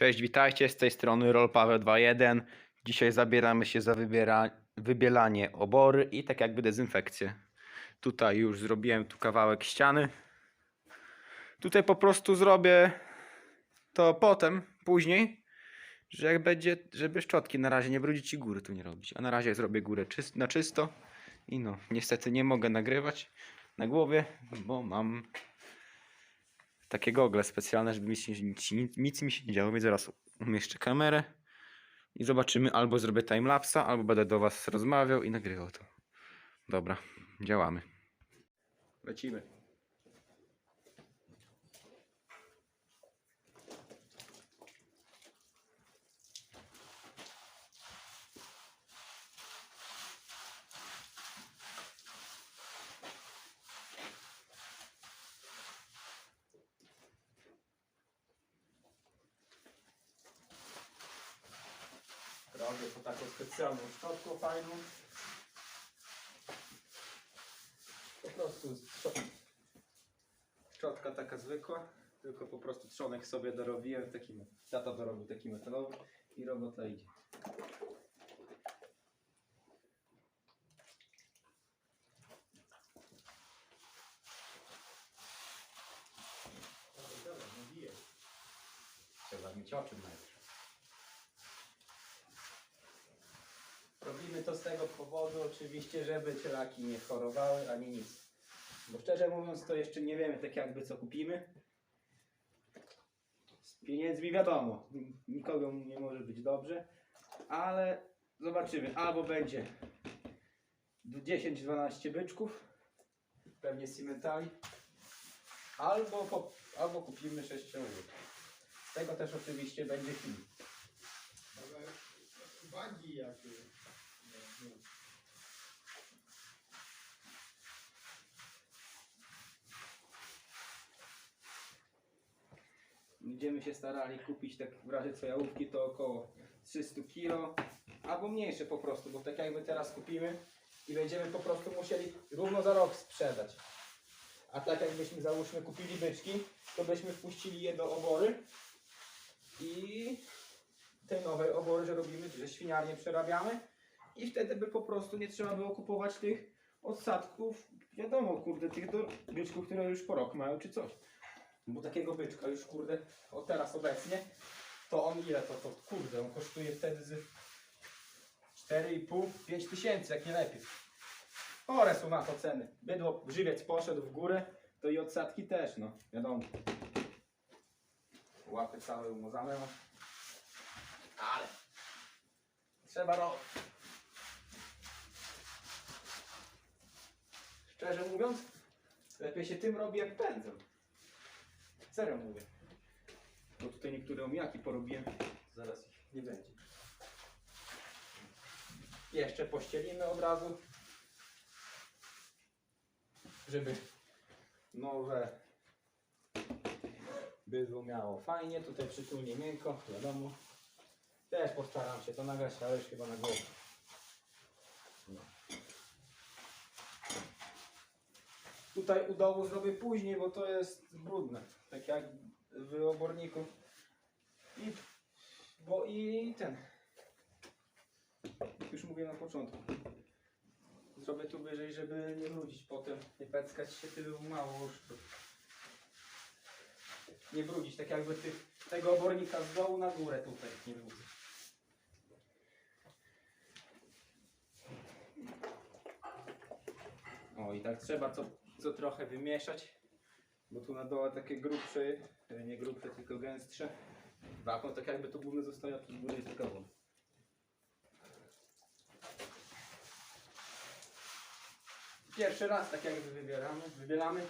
Cześć, witajcie, z tej strony Roll Paweł 2.1. Dzisiaj zabieramy się za wybiera... wybielanie obory i tak jakby dezynfekcję. Tutaj już zrobiłem tu kawałek ściany. Tutaj po prostu zrobię to potem, później, że jak będzie, żeby szczotki na razie nie brudzić i góry tu nie robić. A na razie zrobię górę czyst... na czysto i no, niestety nie mogę nagrywać na głowie, bo mam takie gogle specjalne, żeby się, nic, nic, nic mi się nie działo, więc zaraz umieszczę kamerę i zobaczymy, albo zrobię timelapsa, albo będę do was rozmawiał i nagrywał to. Dobra, działamy. Lecimy. Robię to taką specjalną szczotką fajną. Po prostu szczot- szczotka taka zwykła, tylko po prostu trzonek sobie dorobiłem takim, tata dorobił taki metalowy i robota idzie. Trzeba mieć oczy najpierw. To z tego powodu oczywiście, żeby cielaki nie chorowały ani nic. Bo szczerze mówiąc to jeszcze nie wiemy tak jakby co kupimy. Z pieniędzmi wiadomo, nikogo nie może być dobrze, ale zobaczymy. Albo będzie 10-12 byczków, pewnie cimentali, albo, albo kupimy 6 Z tego też oczywiście będzie film. Ale wagi jakie. No, no. Będziemy się starali kupić tak w razie co jałówki to około 300 kg albo mniejsze po prostu, bo tak jakby teraz kupimy i będziemy po prostu musieli równo za rok sprzedać. A tak jakbyśmy załóżmy kupili byczki, to byśmy wpuścili je do obory i tej nowej obory, że robimy, że świniarnie przerabiamy i wtedy by po prostu nie trzeba było kupować tych odsadków, wiadomo, kurde, tych do byczków, które już po rok mają czy coś. Bo takiego byczka już kurde, o teraz obecnie, to on ile to, to kurde, on kosztuje wtedy z 4,5-5 tysięcy, jak nie lepiej. Chore są na to ceny. Bydło, żywiec poszedł w górę, to i odsadki też, no, wiadomo. Łapy całe umazane ma. Ale trzeba robić. Szczerze mówiąc, lepiej się tym robi jak pędzem. Serio mówię. Bo tutaj niektóre omijaki porobiłem. Zaraz ich nie będzie. Jeszcze pościelimy od razu. Żeby nowe bydło miało fajnie. Tutaj przytulnie miękko, wiadomo. Też postaram się to nagrać, ale już chyba na głowę. Tutaj u dołu zrobię później, bo to jest brudne. Tak jak w oborniku. I, bo i ten. Już mówię na początku. Zrobię tu wyżej, żeby nie brudzić potem. Nie peckać się tylu mało oszczu. Nie brudzić, tak jakby tych, tego obornika z dołu na górę tutaj nie brudzić. O i tak trzeba co, co trochę wymieszać, bo tu na dole takie grubsze, e, nie grubsze, tylko gęstsze. Wapno tak jakby tu główne zostaje, a tu z góry jest woda. Pierwszy raz tak jakby wybieramy, wybieramy.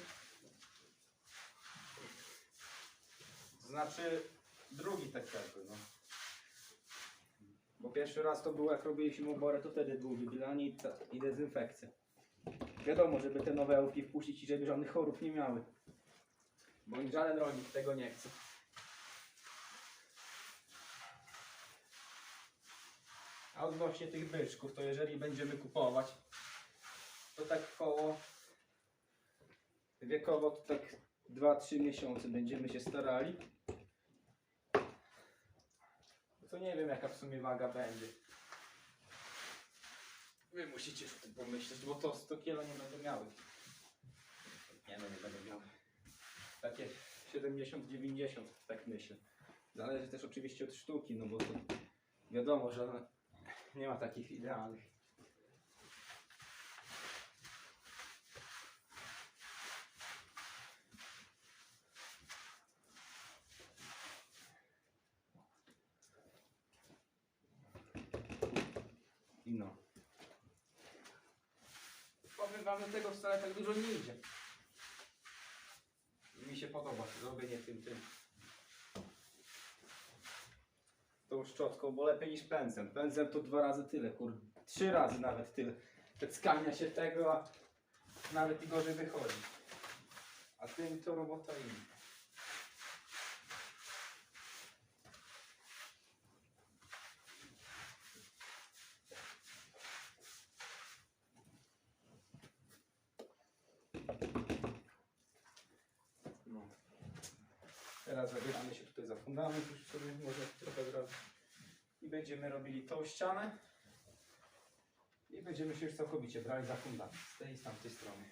Znaczy drugi tak jakby, no. Bo pierwszy raz to było jak robiliśmy oborę, to wtedy było wybielanie i, i dezynfekcja. Wiadomo, żeby te nowe jałówki wpuścić i żeby żadnych chorób nie miały. Bo żaden rolnik tego nie chce. A odnośnie tych byczków, to jeżeli będziemy kupować, to tak koło wiekowo to tak 2-3 miesiące będziemy się starali. to nie wiem jaka w sumie waga będzie. Wy musicie o tym pomyśleć, bo to 100 kilo nie będą miały. Nie no, nie będą miały. Takie 70-90, tak myślę. Zależy też oczywiście od sztuki, no bo to wiadomo, że ona nie ma takich idealnych. I no. Wam, że tego wcale tak dużo nie idzie. Mi się podoba zrobienie tym tym. Tą szczotką, bo lepiej niż pędzlem. Pędzlem to dwa razy tyle, kur... Trzy razy nawet tyle. Teckania się tego, a nawet i gorzej wychodzi. A tym to robota inna. No. Teraz zabieramy się tutaj za fundament, już sobie może trochę zrobić. I będziemy robili tą ścianę. I będziemy się już całkowicie brali za fundament z tej i z tamtej strony.